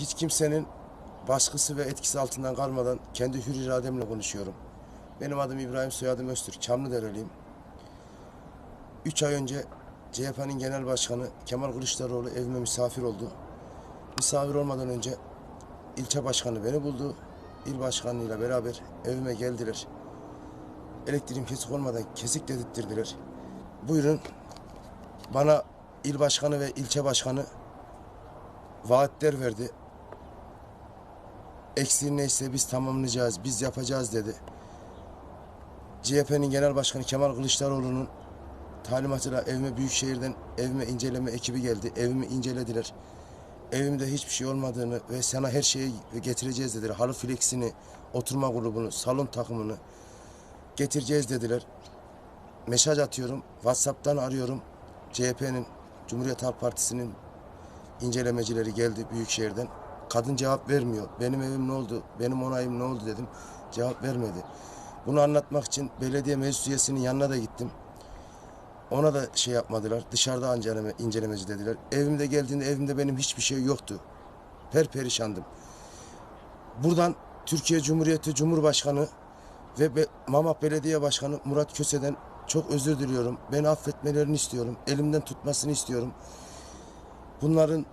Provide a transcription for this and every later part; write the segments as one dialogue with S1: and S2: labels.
S1: hiç kimsenin baskısı ve etkisi altından kalmadan kendi hür irademle konuşuyorum. Benim adım İbrahim, soyadım Öztürk. Çamlıdereliyim. Üç ay önce CHP'nin genel başkanı Kemal Kılıçdaroğlu evime misafir oldu. Misafir olmadan önce ilçe başkanı beni buldu. İl başkanıyla beraber evime geldiler. Elektriğim kesik olmadan kesik dedirttirdiler. Buyurun bana il başkanı ve ilçe başkanı vaatler verdi. Eksiğin neyse biz tamamlayacağız, biz yapacağız dedi. CHP'nin genel başkanı Kemal Kılıçdaroğlu'nun talimatıyla evime Büyükşehir'den evime inceleme ekibi geldi. Evimi incelediler. Evimde hiçbir şey olmadığını ve sana her şeyi getireceğiz dediler. Halı fleksini, oturma grubunu, salon takımını getireceğiz dediler. Mesaj atıyorum, WhatsApp'tan arıyorum. CHP'nin, Cumhuriyet Halk Partisi'nin incelemecileri geldi Büyükşehir'den. Kadın cevap vermiyor. Benim evim ne oldu? Benim onayım ne oldu dedim. Cevap vermedi. Bunu anlatmak için belediye meclis üyesinin yanına da gittim. Ona da şey yapmadılar. Dışarıda inceleme, incelemeci dediler. Evimde geldiğinde evimde benim hiçbir şey yoktu. Perperişandım. Buradan Türkiye Cumhuriyeti Cumhurbaşkanı ve Be- Mamak Belediye Başkanı Murat Köse'den çok özür diliyorum. Beni affetmelerini istiyorum. Elimden tutmasını istiyorum. Bunların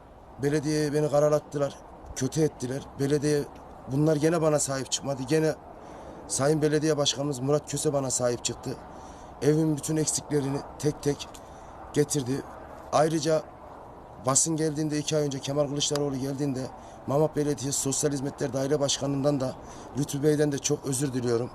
S1: belediyeye beni karalattılar. Kötü ettiler. Belediye bunlar gene bana sahip çıkmadı. Gene Sayın Belediye Başkanımız Murat Köse bana sahip çıktı. Evimin bütün eksiklerini tek tek getirdi. Ayrıca basın geldiğinde iki ay önce Kemal Kılıçdaroğlu geldiğinde Mamak Belediyesi Sosyal Hizmetler Daire Başkanı'ndan da Lütfü Bey'den de çok özür diliyorum.